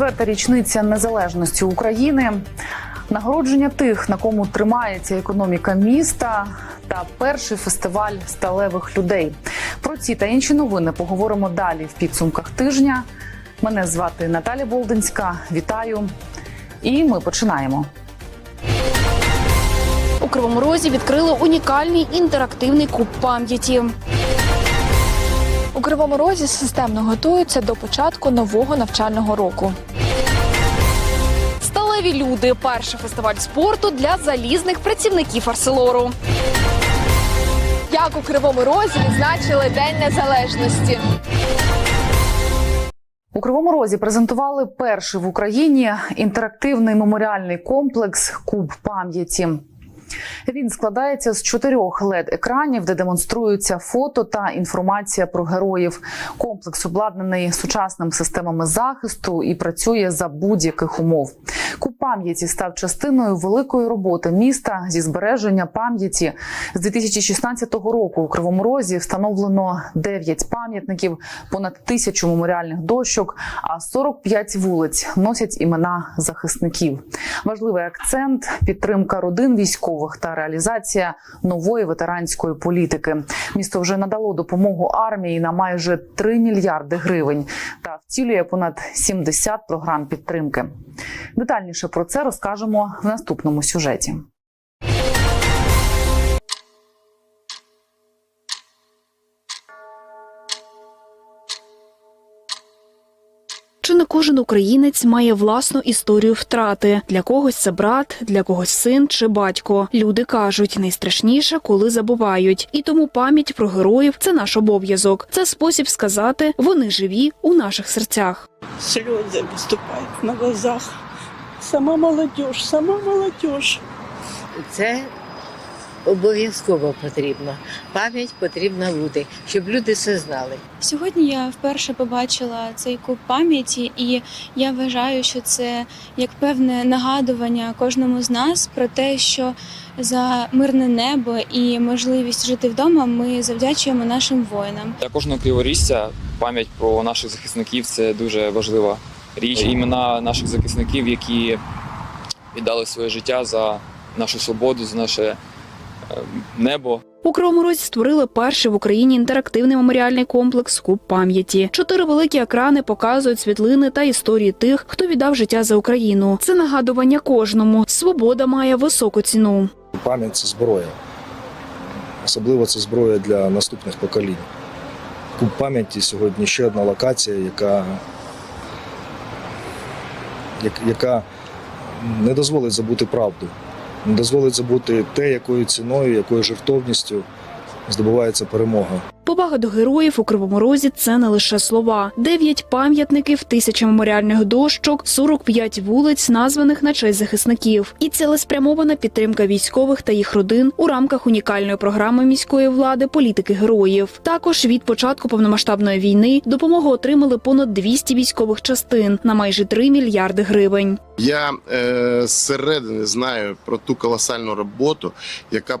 24-та річниця незалежності України, нагородження тих, на кому тримається економіка міста, та перший фестиваль сталевих людей. Про ці та інші новини поговоримо далі в підсумках тижня. Мене звати Наталя Болдинська. Вітаю. І ми починаємо. У Кривому Розі відкрили унікальний інтерактивний куб пам'яті. У Кривому Розі системно готуються до початку нового навчального року. Сталеві люди перший фестиваль спорту для залізних працівників Арселору. Як у Кривому Розі відзначили День Незалежності. У Кривому Розі презентували перший в Україні інтерактивний меморіальний комплекс Куб пам'яті. Він складається з чотирьох led екранів, де демонструються фото та інформація про героїв. Комплекс обладнаний сучасними системами захисту і працює за будь-яких умов. Куб пам'яті став частиною великої роботи міста зі збереження пам'яті. З 2016 року у Кривому Розі встановлено 9 пам'ятників, понад тисячу меморіальних дощок, а 45 вулиць носять імена захисників. Важливий акцент підтримка родин військових та реалізація нової ветеранської політики. Місто вже надало допомогу армії на майже 3 мільярди гривень та втілює понад 70 програм підтримки. Детальніше про це розкажемо в наступному сюжеті. Кожен українець має власну історію втрати? Для когось це брат, для когось син чи батько. Люди кажуть, найстрашніше, коли забувають. І тому пам'ять про героїв це наш обов'язок. Це спосіб сказати, вони живі у наших серцях. слезы выступают на глазах. Сама молодежь, сама молодежь. Це обов'язково потрібно. Пам'ять потрібна бути, щоб люди все знали. Сьогодні я вперше побачила цей куб пам'яті, і я вважаю, що це як певне нагадування кожному з нас про те, що за мирне небо і можливість жити вдома ми завдячуємо нашим воїнам. Для кожного криворіжця пам'ять про наших захисників це дуже важлива річ. Імена наших захисників, які віддали своє життя за нашу свободу, за наше небо. У Кривому Розі створили перший в Україні інтерактивний меморіальний комплекс Куб пам'яті. Чотири великі екрани показують світлини та історії тих, хто віддав життя за Україну. Це нагадування кожному. Свобода має високу ціну. Пам'ять це зброя. Особливо це зброя для наступних поколінь. Куб пам'яті сьогодні ще одна локація, яка, яка не дозволить забути правду, дозволить забути те, якою ціною, якою жертовністю здобувається перемога. Повага до героїв у Кривому Розі це не лише слова. Дев'ять пам'ятників, тисяча меморіальних дощок, 45 вулиць, названих на честь захисників. І цілеспрямована підтримка військових та їх родин у рамках унікальної програми міської влади політики героїв. Також від початку повномасштабної війни допомогу отримали понад 200 військових частин на майже 3 мільярди гривень. Я е, зсередини знаю про ту колосальну роботу, яка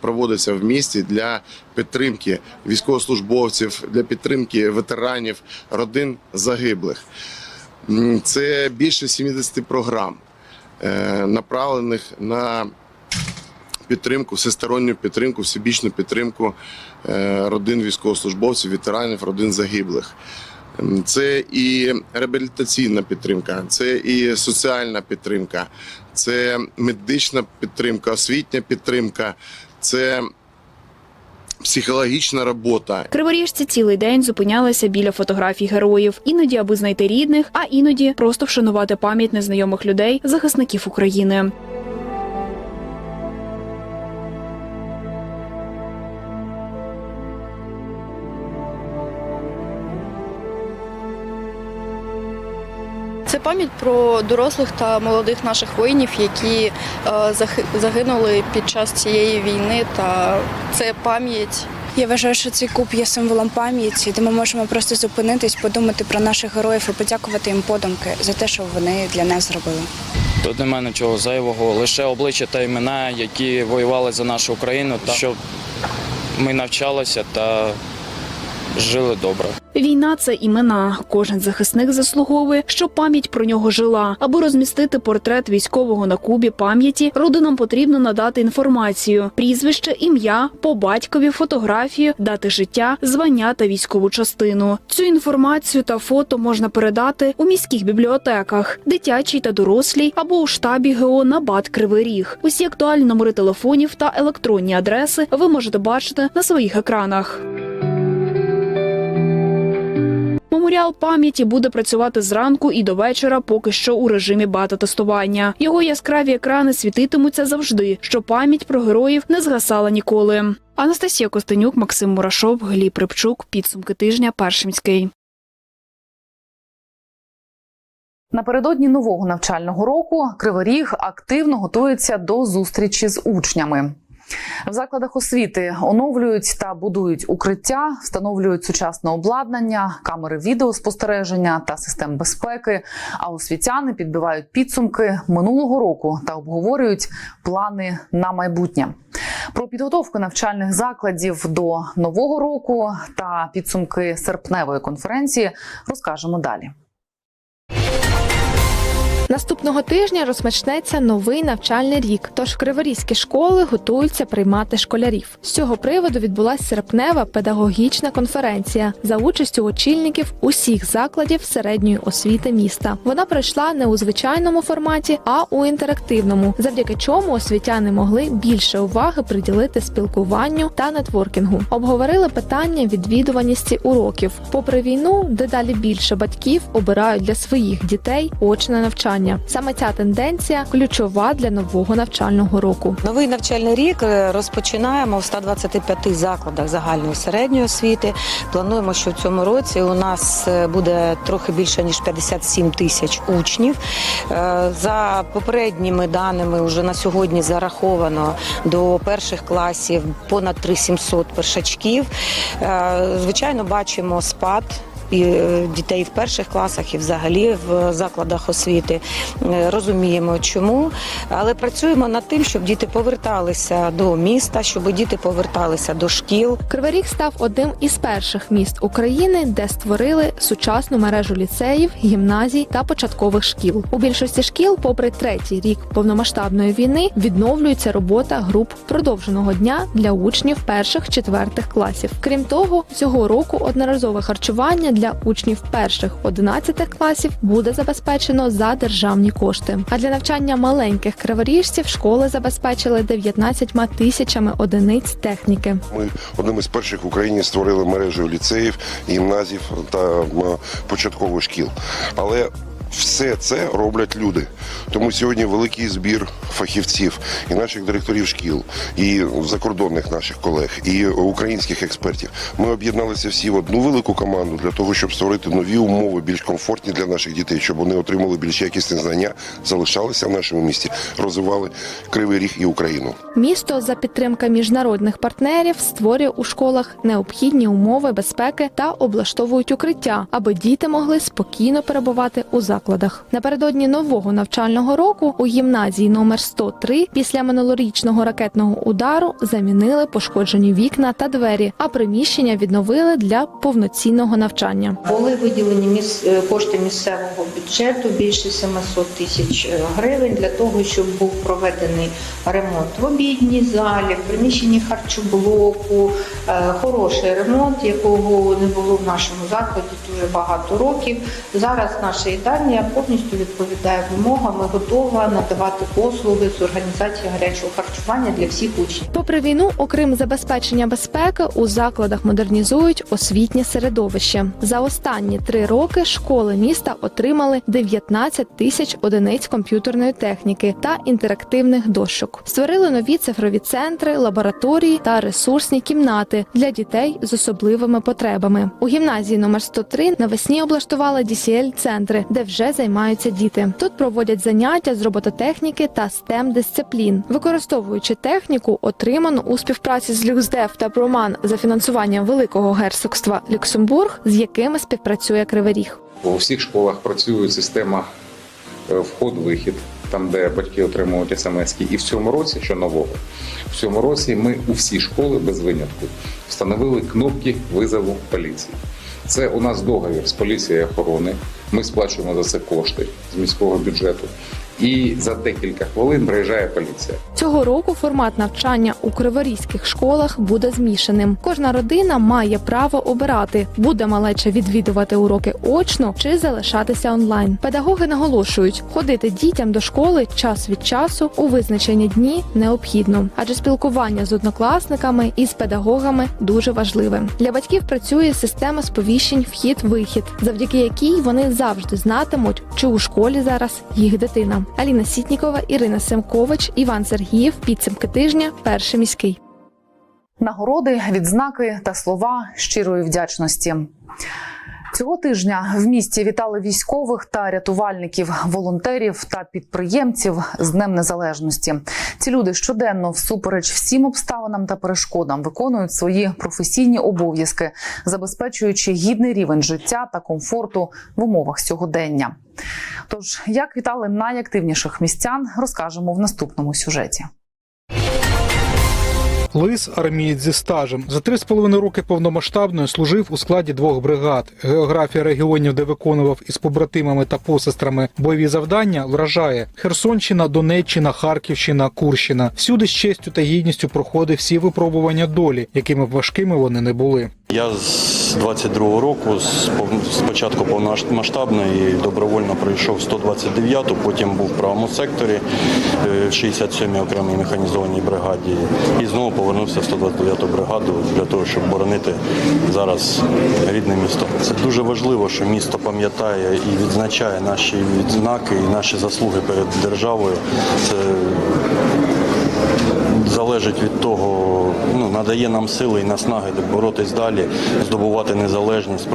проводиться в місті для підтримки військовослужбовців, для підтримки ветеранів, родин загиблих. Це більше 70 програм, е, направлених на підтримку, всесторонню підтримку, всебічну підтримку е, родин військовослужбовців, ветеранів, родин загиблих. Це і реабілітаційна підтримка, це і соціальна підтримка, це медична підтримка, освітня підтримка, це психологічна робота. Криворіжці цілий день зупинялися біля фотографій героїв, іноді аби знайти рідних, а іноді просто вшанувати пам'ять незнайомих людей, захисників України. Пам'ять про дорослих та молодих наших воїнів, які е, загинули під час цієї війни. Та це пам'ять. Я вважаю, що цей куб є символом пам'яті, де ми можемо просто зупинитись, подумати про наших героїв і подякувати їм подумки за те, що вони для нас зробили. Тут немає нічого зайвого, лише обличчя та імена, які воювали за нашу Україну, та щоб ми навчалися та жили добре. Війна це імена. Кожен захисник заслуговує, щоб пам'ять про нього жила. Аби розмістити портрет військового на кубі пам'яті, родинам потрібно надати інформацію: прізвище, ім'я, по батькові, фотографію, дати життя, звання та військову частину. Цю інформацію та фото можна передати у міських бібліотеках, дитячій та дорослій або у штабі ГО на БАТ Кривий Ріг. Усі актуальні номери телефонів та електронні адреси ви можете бачити на своїх екранах. Меморіал пам'яті буде працювати зранку і до вечора, поки що у режимі бета-тестування. Його яскраві екрани світитимуться завжди, щоб пам'ять про героїв не згасала ніколи. Анастасія Костенюк, Максим Мурашов, Гліб Рибчук. Підсумки тижня. Першимський. Напередодні нового навчального року Кривий Ріг активно готується до зустрічі з учнями. В закладах освіти оновлюють та будують укриття, встановлюють сучасне обладнання, камери відеоспостереження та систем безпеки. А освітяни підбивають підсумки минулого року та обговорюють плани на майбутнє. Про підготовку навчальних закладів до нового року та підсумки серпневої конференції розкажемо далі. Наступного тижня розпочнеться новий навчальний рік. Тож криворізькі школи готуються приймати школярів. З цього приводу відбулася серпнева педагогічна конференція за участю очільників усіх закладів середньої освіти міста. Вона пройшла не у звичайному форматі, а у інтерактивному, завдяки чому освітяни могли більше уваги приділити спілкуванню та нетворкінгу. Обговорили питання відвідуваності уроків. Попри війну, дедалі більше батьків обирають для своїх дітей очне навчання. Саме ця тенденція ключова для нового навчального року. Новий навчальний рік е, розпочинаємо в 125 закладах загальної середньої освіти. Плануємо, що в цьому році у нас е, буде трохи більше ніж 57 тисяч учнів. Е, За попередніми даними, вже на сьогодні зараховано до перших класів понад 3700 першачків. Звичайно, бачимо спад. І е, дітей в перших класах і взагалі в закладах освіти Е, розуміємо, чому, але працюємо над тим, щоб діти поверталися до міста, щоб діти поверталися до шкіл. Кривий Ріг став одним із перших міст України, де створили сучасну мережу ліцеїв, гімназій та початкових шкіл. У більшості шкіл, попри третій рік повномасштабної війни, відновлюється робота груп продовженого дня для учнів перших четвертих класів. Крім того, цього року одноразове харчування для учнів перших 11 класів буде забезпечено за державні кошти. А для навчання маленьких криворіжців школи забезпечили 19 тисячами одиниць техніки. Ми одним із перших в Україні створили мережу ліцеїв, гімназів та початкових шкіл. Але все це роблять люди. Тому сьогодні великий збір фахівців і наших директорів шкіл, і закордонних наших колег, і українських експертів. Ми об'єдналися всі в одну велику команду для того, щоб створити нові умови, більш комфортні для наших дітей, щоб вони отримали більш якісні знання, залишалися в нашому місті, розвивали кривий ріг і Україну. Місто за підтримки міжнародних партнерів створює у школах необхідні умови безпеки та облаштовують укриття, аби діти могли спокійно перебувати у закладах. Напередодні нового навчального року у гімназії номер 103 після минулорічного ракетного удару замінили пошкоджені вікна та двері, а приміщення відновили для повноцінного навчання. Були виділені е, кошти місцевого бюджету більше 700 тисяч е, гривень для того, щоб був проведений ремонт в обідній залі, в приміщенні харчоблоку, е, хороший ремонт, якого не було в нашому закладі дуже багато років. Зараз наша їдальня повністю відповідає вимогам готова надавати послуги з організації гарячого харчування для всіх учнів. Попри війну, окрім забезпечення безпеки, у закладах модернізують освітнє середовище. За останні три роки школи міста отримали 19 тисяч одиниць комп'ютерної техніки та інтерактивних дощок. Створили нові цифрові центри, лабораторії та ресурсні кімнати для дітей з особливими потребами. У гімназії номер 103 навесні облаштували dcl центри де вже займаються діти. Тут проводять заняття з робототехніки та stem дисциплін, використовуючи техніку, отриману у співпраці з Люксдев та Проман за фінансуванням Великого герцогства Люксембург, з якими співпрацює Кривий Ріг. У всіх школах працює система е, вход-вихід. там де батьки отримують смс і в цьому році, що нового, в цьому році ми у всі школи без винятку встановили кнопки визову поліції. Це у нас договір з поліцією охорони. Ми сплачуємо за це кошти з міського бюджету. І за декілька хвилин приїжджає поліція. Цього року формат навчання у криворізьких школах буде змішаним. Кожна родина має право обирати, буде малеча відвідувати уроки очно чи залишатися онлайн. Педагоги наголошують, ходити дітям до школи час від часу у визначені дні необхідно, адже спілкування з однокласниками і з педагогами дуже важливе. Для батьків працює система сповіщень вхід-вихід, завдяки якій вони завжди знатимуть, чи у школі зараз їх дитина. Аліна Сітнікова, Ірина Семкович, Іван Сергіїв. Підсумки тижня. Перший міський. Нагороди, відзнаки та слова щирої вдячності. Цього тижня в місті вітали військових та рятувальників, волонтерів та підприємців з Днем Незалежності. Ці люди щоденно, всупереч всім обставинам та перешкодам, виконують свої професійні обов'язки, забезпечуючи гідний рівень життя та комфорту в умовах сьогодення. Тож, як вітали найактивніших містян, розкажемо в наступному сюжеті. Лис армієць зі стажем за три з половиною роки повномасштабної служив у складі двох бригад. Географія регіонів, де виконував із побратимами та посестрами бойові завдання, вражає Херсонщина, Донеччина, Харківщина, Курщина. Всюди з честю та гідністю проходив всі випробування долі, якими б важкими вони не були. Я з 22-го року, з початку повномасштабної, добровольно пройшов 129-ту, потім був в правому секторі е, в 67-й окремій механізованій бригаді і знову повернувся в 129-ту бригаду для того, щоб боронити зараз рідне місто. Це дуже важливо, що місто пам'ятає і відзначає наші відзнаки і наші заслуги перед державою. Це залежить від того, ну, надає нам сили і наснаги боротись далі, здобувати незалежність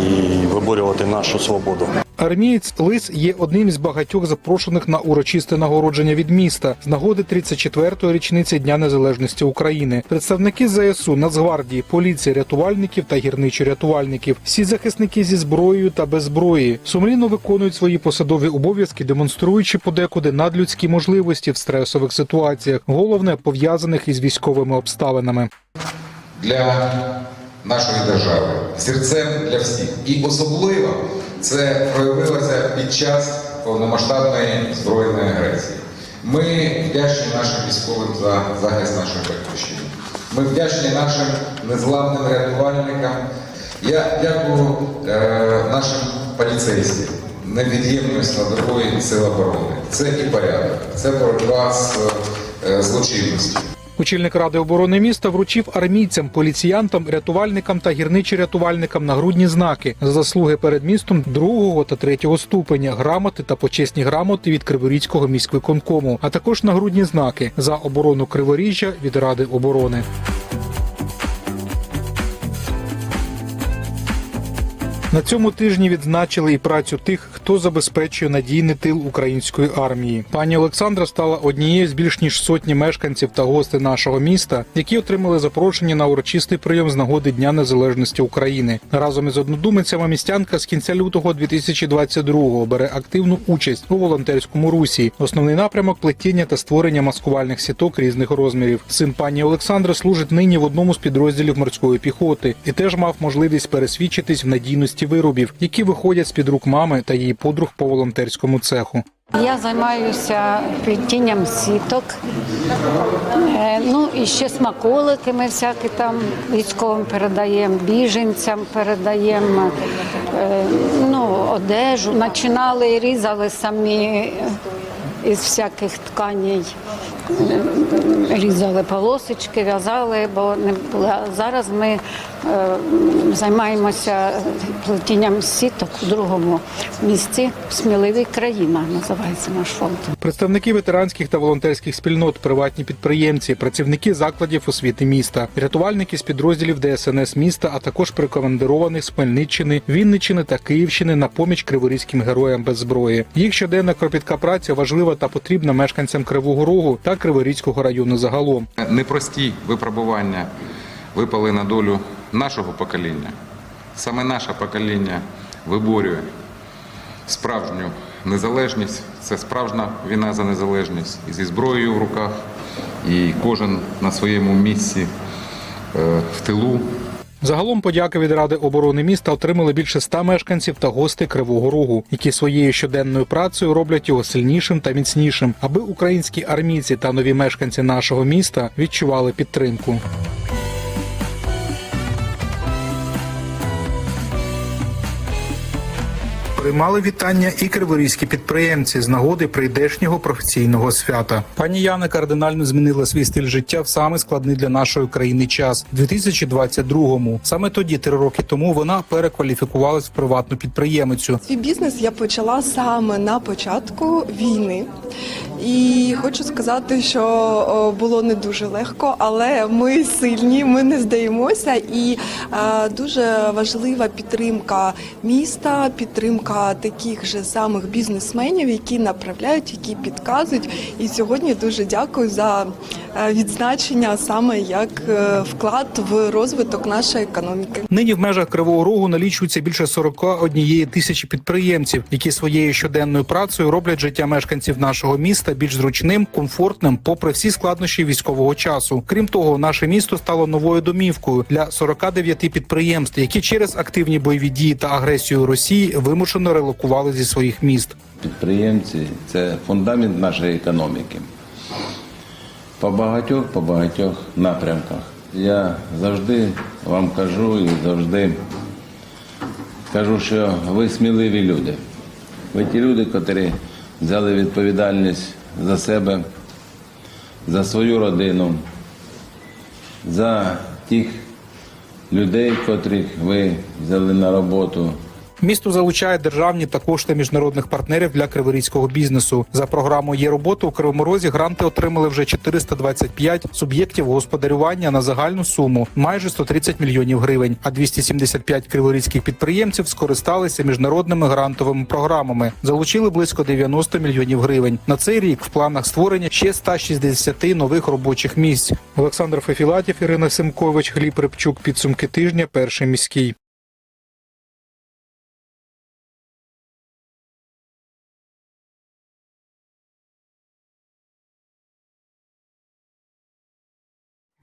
і виборювати нашу свободу. Армієць Лис є одним із багатьох запрошених на урочисте нагородження від міста з нагоди 34-ї річниці Дня Незалежності України. Представники ЗСУ, Нацгвардії, поліції, рятувальників та гірничо-рятувальників. Всі захисники зі зброєю та без зброї сумлінно виконують свої посадові обов'язки, демонструючи подекуди надлюдські можливості в стресових ситуаціях, головне пов'язаних із військовими обставинами. для нашої держави, зірцем для всіх. І особливо це проявилося під час повномасштабної збройної агресії. Ми вдячні нашим військовим за захист нашої батьківщини. Ми вдячні нашим незламним рятувальникам. Я дякую е, нашим поліцейським, невід'ємною складовою сил оборони. Це і порядок, це боротьба з е, злочинністю. Очільник ради оборони міста вручив армійцям, поліціянтам, рятувальникам та гірничі-рятувальникам нагрудні знаки за заслуги перед містом другого та третього ступеня, грамоти та почесні грамоти від Криворізького міськвиконкому, а також нагрудні знаки за оборону Криворіжжя від Ради оборони. На цьому тижні відзначили і працю тих, хто забезпечує надійний тил української армії. Пані Олександра стала однією з більш ніж сотні мешканців та гостей нашого міста, які отримали запрошення на урочистий прийом з нагоди Дня Незалежності України. Разом із однодумицями містянка з кінця лютого 2022-го бере активну участь у волонтерському русі. Основний напрямок плетіння та створення маскувальних сіток різних розмірів. Син пані Олександри служить нині в одному з підрозділів морської піхоти і теж мав можливість пересвідчитись в надійності виробів, які виходять з під рук мами та її подруг по волонтерському цеху. Я займаюся плетінням сіток. Е, Ну і ще смаколики ми всякі там військовим передаємо, біженцям передаємо е, ну, одежу. Починали і різали самі із всяких тканей. Різали полосочки, в'язали, бо не було. А зараз ми е, займаємося плетінням сіток у другому місці. Сміливий країна називається наш фонд. Представники ветеранських та волонтерських спільнот, приватні підприємці, працівники закладів освіти міста, рятувальники з підрозділів ДСНС міста, а також прикомандированих з Хмельниччини, Вінниччини та Київщини на поміч криворізьким героям без зброї. Їх щоденна кропітка праця важлива та потрібна мешканцям Кривого Рогу та Криворізького району загалом. непрості випробування випали на долю нашого покоління. Саме наше покоління виборює справжню незалежність це справжня війна за незалежність і зі зброєю в руках, і кожен на своєму місці е, в тилу. Загалом подяки від Ради оборони міста отримали більше ста мешканців та гостей Кривого Рогу, які своєю щоденною працею роблять його сильнішим та міцнішим, аби українські армійці та нові мешканці нашого міста відчували підтримку. Приймали вітання і криворізькі підприємці з нагоди прийдешнього професійного свята. Пані Яна кардинально змінила свій стиль життя в саме складний для нашої країни час 2022-му. Саме тоді, три роки тому, вона перекваліфікувалась в приватну підприємицю. Свій бізнес я почала саме на початку війни. І хочу сказати, що було не дуже легко, але ми сильні, ми не здаємося. І е, дуже важлива підтримка міста, підтримка таких же самих бізнесменів, які направляють, які підказують. І сьогодні дуже дякую за е, відзначення саме як е, вклад в розвиток нашої економіки. Нині в межах Кривого Рогу налічується більше 41 тисячі підприємців, які своєю щоденною працею роблять життя мешканців нашого міста більш зручним, комфортним, попри всі складнощі військового часу. Крім того, наше місто стало новою домівкою для 49 підприємств, які через активні бойові дії та агресію Росії вимушено релокували зі своїх міст. Підприємці це фундамент нашої економіки. По багатьох, по багатьох напрямках. Я завжди вам кажу і завжди кажу, що ви сміливі люди. Ви ті люди, котрі взяли відповідальність за себе, за свою родину, за тих людей, котрих ви взяли на роботу. Місто залучає державні та кошти міжнародних партнерів для криворізького бізнесу. За програмою є робота у Кривому Розі гранти отримали вже 425 суб'єктів господарювання на загальну суму майже 130 мільйонів гривень. А 275 криворізьких підприємців скористалися міжнародними грантовими програмами. Залучили близько 90 мільйонів гривень. На цей рік в планах створення ще 160 нових робочих місць. Олександр Фефілатів, Ірина Семкович, Гліб Рибчук. Підсумки тижня. Перший міський.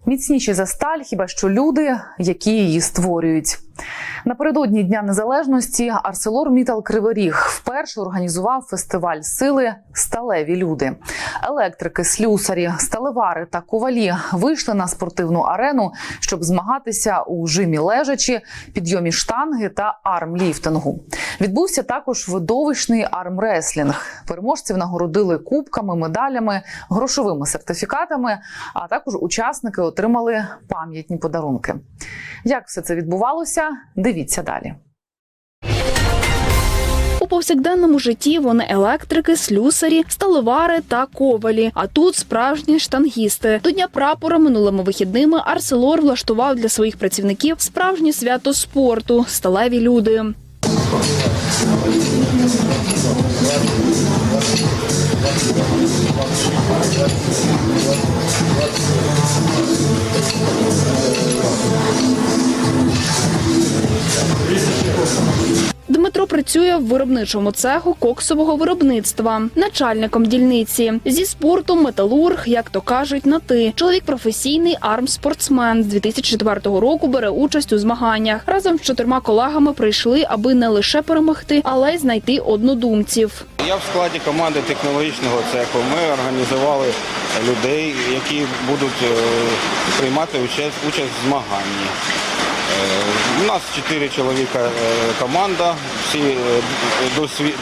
Міцніші за сталь, хіба що люди, які її створюють. Напередодні Дня Незалежності Арселор Мітал Кривий вперше організував фестиваль сили Сталеві люди. Електрики, слюсарі, сталевари та ковалі вийшли на спортивну арену, щоб змагатися у жимі лежачі, підйомі штанги та армліфтингу. Відбувся також видовищний армреслінг. Переможців нагородили кубками, медалями, грошовими сертифікатами. А також учасники отримали пам'ятні подарунки. Як все це відбувалося? Дивіться далі. У повсякденному житті вони електрики, слюсарі, сталевари та ковалі. А тут справжні штангісти. До дня прапора минулими вихідними Арселор влаштував для своїх працівників справжнє свято спорту сталеві люди. Працює в виробничому цеху коксового виробництва, начальником дільниці зі спортом, металург, як то кажуть, на ти. Чоловік професійний армспортсмен з 2004 року бере участь у змаганнях. Разом з чотирма колегами прийшли, аби не лише перемогти, але й знайти однодумців. Я в складі команди технологічного цеху. Ми організували людей, які будуть е, приймати участь, участь в змаганні. У нас чотири чоловіка е, команда, всі е, досвід,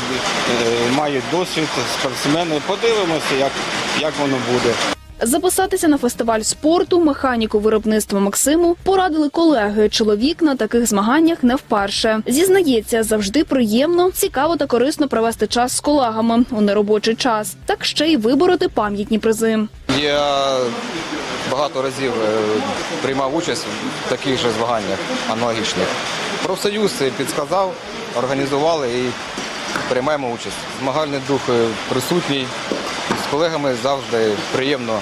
е, мають досвід, спортсмени. Подивимося, як, як воно буде. Записатися на фестиваль спорту механіку виробництва Максиму порадили колеги. Чоловік на таких змаганнях не вперше. Зізнається, завжди приємно, цікаво та корисно провести час з колегами у неробочий час, так ще й вибороти пам'ятні призи. Я багато разів е, приймав участь в таких же змаганнях аналогічних. Профсоюз підказав, підсказав, організували і приймаємо участь. Змагальний дух е, присутній. З колегами завжди приємно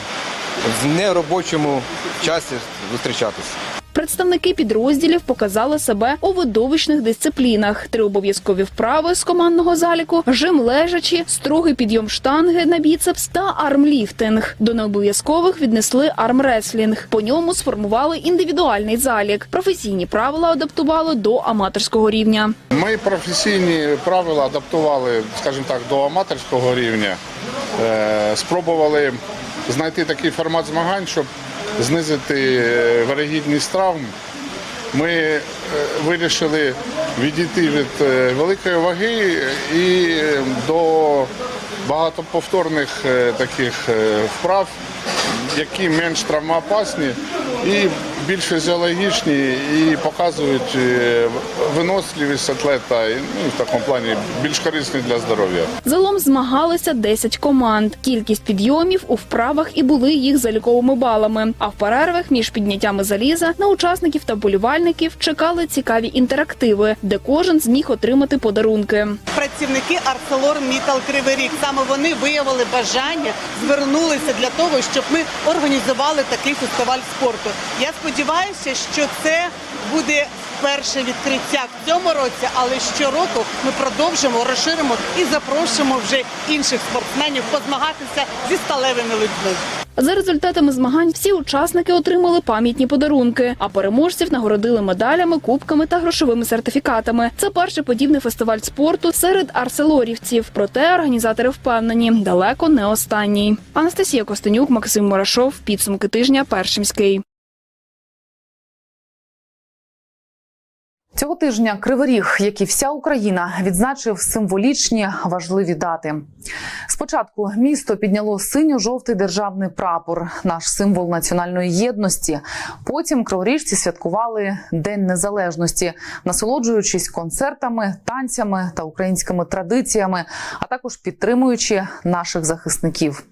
в неробочому часі зустрічатися. Представники підрозділів показали себе у видовищних дисциплінах: три обов'язкові вправи з командного заліку, жим лежачі, строгий підйом штанги на біцепс та армліфтинг. До необов'язкових віднесли армреслінг. По ньому сформували індивідуальний залік. Професійні правила адаптували до аматорського рівня. Ми професійні правила адаптували, скажімо так, до аматорського рівня. Е, Спробували знайти такий формат змагань, щоб знизити е, травм. Ми е, вирішили відійти від е, великої ваги і до багатоповторних таких вправ, які менш травмоопасні і більш фізіологічні, і показують е, виносливість атлета, і ну, в такому плані більш корисні для здоров'я. Загалом змагалися 10 команд. Кількість підйомів у вправах і були їх заліковими балами. А в перервах між підняттями заліза на учасників та болівальників чекали цікаві інтерактиви, де кожен зміг отримати подарунки. працівники Арселор Мітал Кривий Ріг. Саме вони виявили бажання, звернулися для того, щоб ми організували такий фестиваль спорту. Я сподіваюся, що це буде перше відкриття в цьому році, але щороку ми продовжимо, розширимо і запрошуємо вже інших спортсменів позмагатися зі сталевими людьми. За результатами змагань всі учасники отримали пам'ятні подарунки, а переможців нагородили медалями, кубками та грошовими сертифікатами. Це перший подібний фестиваль спорту серед арселорівців. Проте організатори впевнені, далеко не останній. Анастасія Костенюк, Максим Мурашов. Підсумки тижня. Першимський. Цього тижня Кривий Ріг, як і вся Україна, відзначив символічні важливі дати. Спочатку місто підняло синьо-жовтий державний прапор, наш символ національної єдності. Потім криворіжці святкували День Незалежності, насолоджуючись концертами, танцями та українськими традиціями, а також підтримуючи наших захисників.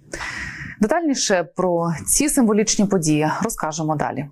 Детальніше про ці символічні події розкажемо далі.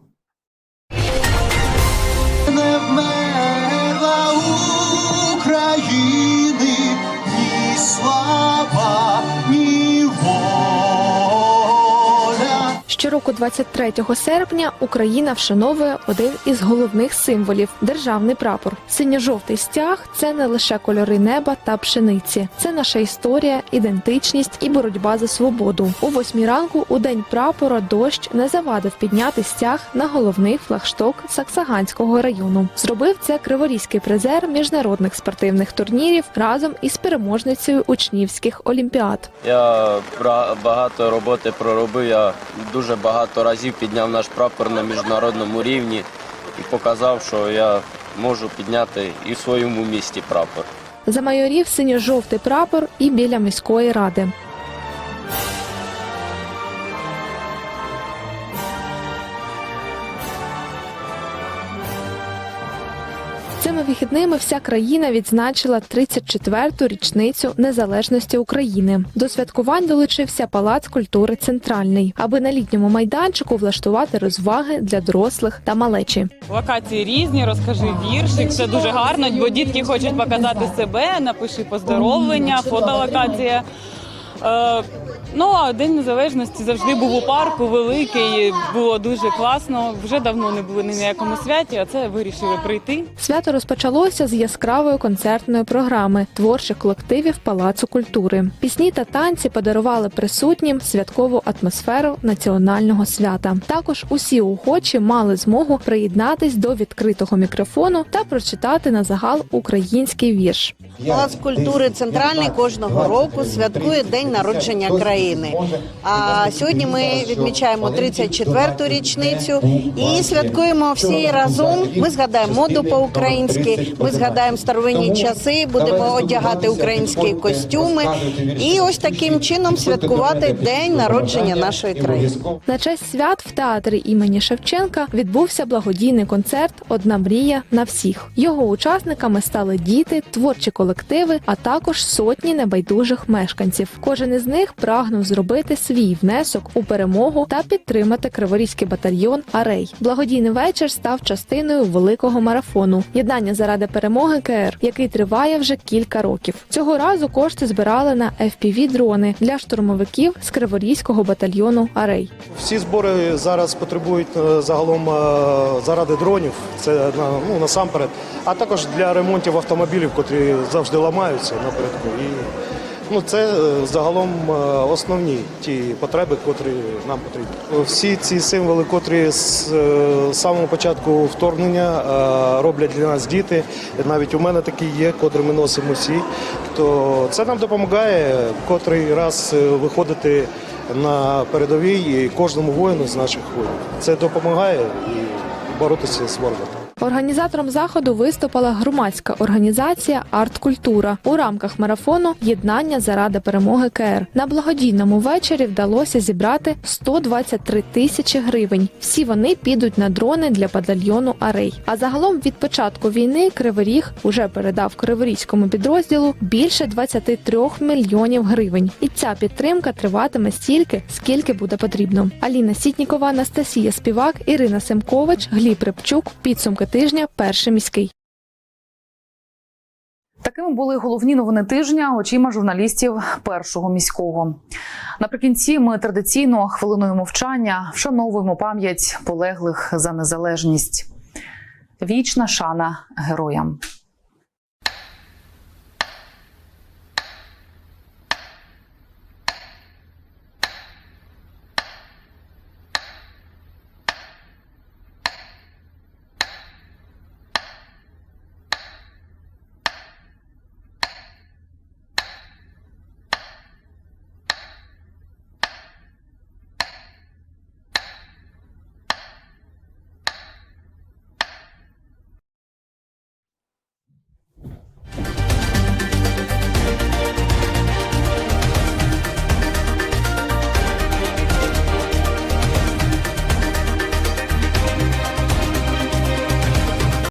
Щороку, 23 серпня, Україна вшановує один із головних символів державний прапор. Синьо-жовтий стяг це не лише кольори неба та пшениці, це наша історія, ідентичність і боротьба за свободу. У восьмій ранку у день прапора дощ не завадив підняти стяг на головний флагшток Саксаганського району. Зробив це криворізький призер міжнародних спортивних турнірів разом із переможницею учнівських олімпіад. Я багато роботи проробив. Я дуже багато разів підняв наш прапор на міжнародному рівні і показав, що я можу підняти і в своєму місті прапор. Замайорів синьо-жовтий прапор і біля міської ради. Вихідними вся країна відзначила 34-ту річницю незалежності України. До святкувань долучився Палац культури Центральний, аби на літньому майданчику влаштувати розваги для дорослих та малечі. Локації різні, розкажи віршик. Це дуже гарно, бо дітки хочуть показати себе, напиши поздоровлення, фотолокація. Ну а День Незалежності завжди був у парку, великий, було дуже класно. Вже давно не були ні на якому святі, а це вирішили прийти. Свято розпочалося з яскравої концертної програми творчих колективів Палацу культури. Пісні та танці подарували присутнім святкову атмосферу національного свята. Також усі охочі мали змогу приєднатись до відкритого мікрофону та прочитати на загал український вірш. Палац культури центральний кожного року святкує день народження країни. А сьогодні ми відмічаємо 34-ту річницю і святкуємо всі разом. Ми згадаємо моду по-українськи, ми згадаємо старовинні часи, будемо одягати українські костюми і ось таким чином святкувати день народження нашої країни. На честь свят в театрі імені Шевченка відбувся благодійний концерт Одна мрія на всіх. Його учасниками стали діти, творчі колективи, а також сотні небайдужих мешканців. Кожен із них прагнув прагнув зробити свій внесок у перемогу та підтримати Криворізький батальйон Арей. Благодійний вечір став частиною великого марафону Єднання заради перемоги КР, який триває вже кілька років. Цього разу кошти збирали на fpv дрони для штурмовиків з Криворізького батальйону Арей. Всі збори зараз потребують е, загалом е, заради дронів. Це ну, насамперед, а також для ремонтів автомобілів, котрі завжди ламаються напередку. І ну, це е, загалом е, основні ті потреби, котрі нам потрібні. Всі ці символи, котрі з е, самого початку вторгнення роблять для нас діти. Навіть у мене такі є, котрі ми носимо всі. То це нам допомагає котрий раз виходити на передовій і кожному воїну з наших воїнів. Це допомагає і боротися з ворогом. Організатором заходу виступила громадська організація Арт-Культура у рамках марафону Єднання заради перемоги КР. На благодійному вечорі вдалося зібрати 123 тисячі гривень. Всі вони підуть на дрони для батальйону Арей. А загалом від початку війни Кривий Ріг уже передав Криворізькому підрозділу більше 23 мільйонів гривень. І ця підтримка триватиме стільки, скільки буде потрібно. Аліна Сітнікова, Анастасія Співак, Ірина Семкович, Гліб Рибчук. Підсумки тижня. Перший міський. Такими були головні новини тижня очима журналістів першого міського. Наприкінці ми традиційно хвилиною мовчання вшановуємо пам'ять полеглих за незалежність. Вічна шана героям.